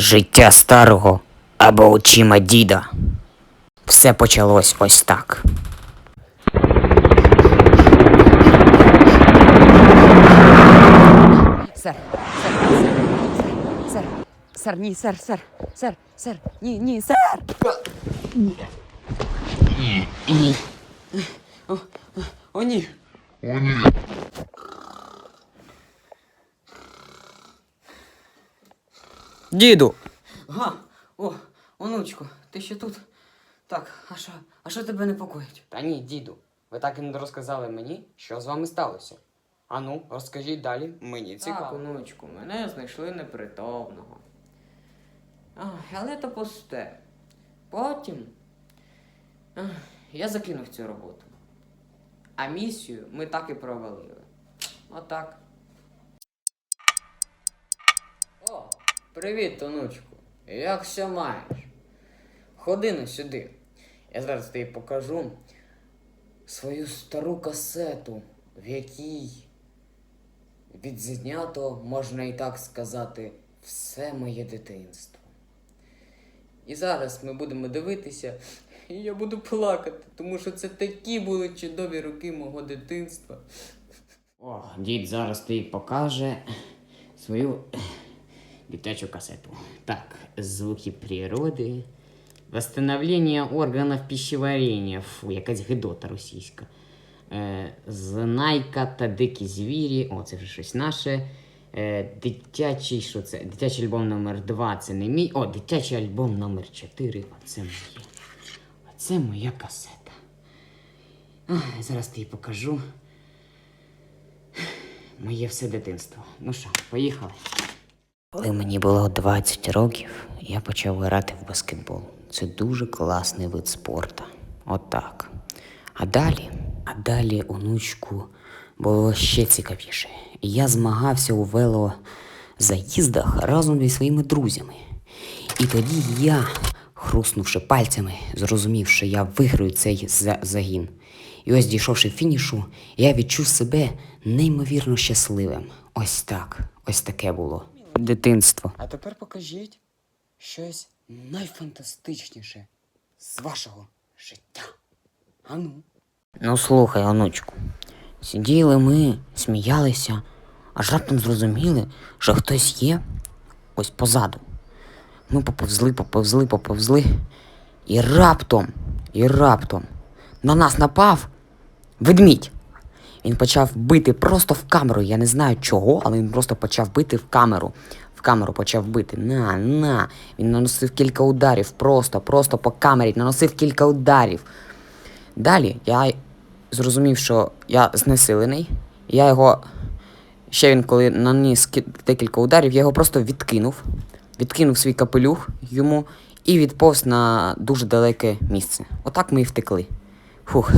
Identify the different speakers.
Speaker 1: Життя старого або очима діда. Все почалось ось так.
Speaker 2: Сер, сер, сер, сер, сер, ні, сер, сер, сер, сер, ні, ні, сер. О, о, о, ні.
Speaker 1: Діду!
Speaker 2: Га, о, онучко, ти ще тут? Так, а що, а що тебе непокоїть?
Speaker 1: Та ні, діду, ви так і не розказали мені, що з вами сталося. Ану, розкажіть далі, мені
Speaker 2: Так, онучку, мене знайшли непритомного. Ах, але то пусте. Потім ах, я закинув цю роботу. А місію ми так і провалили. Отак. Привіт, онучку. Як все маєш? Ходи на сюди. Я зараз тобі покажу свою стару касету, в якій відзнято, можна і так сказати, все моє дитинство. І зараз ми будемо дивитися, і я буду плакати, тому що це такі були чудові роки мого дитинства.
Speaker 1: О, дід зараз тобі покаже свою дитячу касету. Так, звуки природи. Восстановление органов пищеварения. Фу, якась гидота російська. Е, Знайка та дикі звірі. О, це вже щось наше. Е, дитячий, що це? Дитячий альбом номер 2 це не мій. О, дитячий альбом номер 4. Оце моє. Оце моя касета. Ах, зараз тобі покажу. Моє все дитинство. Ну що, поїхали. Коли мені було 20 років, я почав грати в баскетбол. Це дуже класний вид спорту. Отак. А далі, а далі, онучку, було ще цікавіше. Я змагався у велозаїздах разом зі своїми друзями. І тоді я, хруснувши пальцями, зрозумів, що я виграю цей загін. І ось дійшовши фінішу, я відчув себе неймовірно щасливим. Ось так, ось таке було. Дитинство.
Speaker 2: А тепер покажіть щось найфантастичніше з вашого життя. Ану.
Speaker 1: Ну слухай, онучку. Сиділи ми, сміялися, аж раптом зрозуміли, що хтось є ось позаду. Ми поповзли, поповзли, поповзли. І раптом, і раптом на нас напав ведмідь. Він почав бити просто в камеру. Я не знаю чого, але він просто почав бити в камеру. В камеру почав бити. На, на. Він наносив кілька ударів. Просто, просто по камері. Наносив кілька ударів. Далі я зрозумів, що я знесилений. Я його. Ще він, коли наніс декілька ударів, я його просто відкинув. Відкинув свій капелюх йому і відповз на дуже далеке місце. Отак ми і втекли. Фух.